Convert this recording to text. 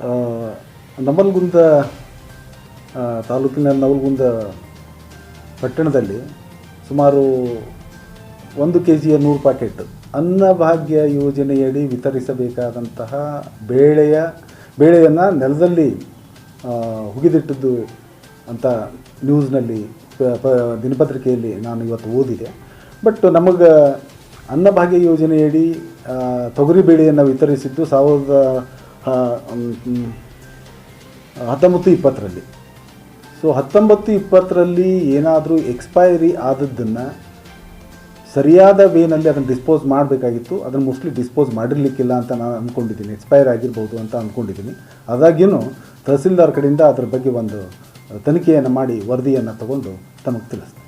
ಆ, ತಾಲೂಕಿನ ನವಲ್ಗುಂದ ಪಟ್ಟಣದಲ್ಲಿ ಸುಮಾರು ಒಂದು ಕೆ ಜಿಯ ನೂರು ಪ್ಯಾಕೆಟ್ ಅನ್ನಭಾಗ್ಯ ಯೋಜನೆಯಡಿ ವಿತರಿಸಬೇಕಾದಂತಹ ಬೇಳೆಯ ಬೇಳೆಯನ್ನು ನೆಲದಲ್ಲಿ ಹುಗಿದಿಟ್ಟದ್ದು ಅಂತ ನ್ಯೂಸ್ನಲ್ಲಿ ದಿನಪತ್ರಿಕೆಯಲ್ಲಿ ನಾನು ಇವತ್ತು ಓದಿದೆ. ಬಟ್ ನಮಗೆ ಅನ್ನಭಾಗ್ಯ ಯೋಜನೆಯಡಿ ತೊಗರಿ ಬೇಳೆಯನ್ನು ವಿತರಿಸಿದ್ದು ಸಾವಿರದ ಹತ್ತೊಂಬತ್ತು ಇಪ್ಪತ್ತರಲ್ಲಿ. ಸೊ ಹತ್ತೊಂಬತ್ತು ಇಪ್ಪತ್ತರಲ್ಲಿ ಏನಾದರೂ ಎಕ್ಸ್ಪೈರಿ ಆದದ್ದನ್ನು ಸರಿಯಾದ ವೇನಲ್ಲಿ ಅದನ್ನು ಡಿಸ್ಪೋಸ್ ಮಾಡಬೇಕಾಗಿತ್ತು. ಅದನ್ನು ಮೋಸ್ಟ್ಲಿ ಡಿಸ್ಪೋಸ್ ಮಾಡಿರಲಿಕ್ಕಿಲ್ಲ ಅಂತ ನಾನು ಅಂದ್ಕೊಂಡಿದ್ದೀನಿ ಎಕ್ಸ್ಪೈರ್ ಆಗಿರ್ಬೋದು ಅಂತ ಅಂದ್ಕೊಂಡಿದ್ದೀನಿ ಅದಾಗ್ಯೂ ತಹಸೀಲ್ದಾರ್ ಕಡೆಯಿಂದ ಅದರ ಬಗ್ಗೆ ಒಂದು ತನಿಖೆಯನ್ನು ಮಾಡಿ ವರದಿಯನ್ನು ತಗೊಂಡು ತಮಗೆ ತಿಳಿಸ್ತೀನಿ.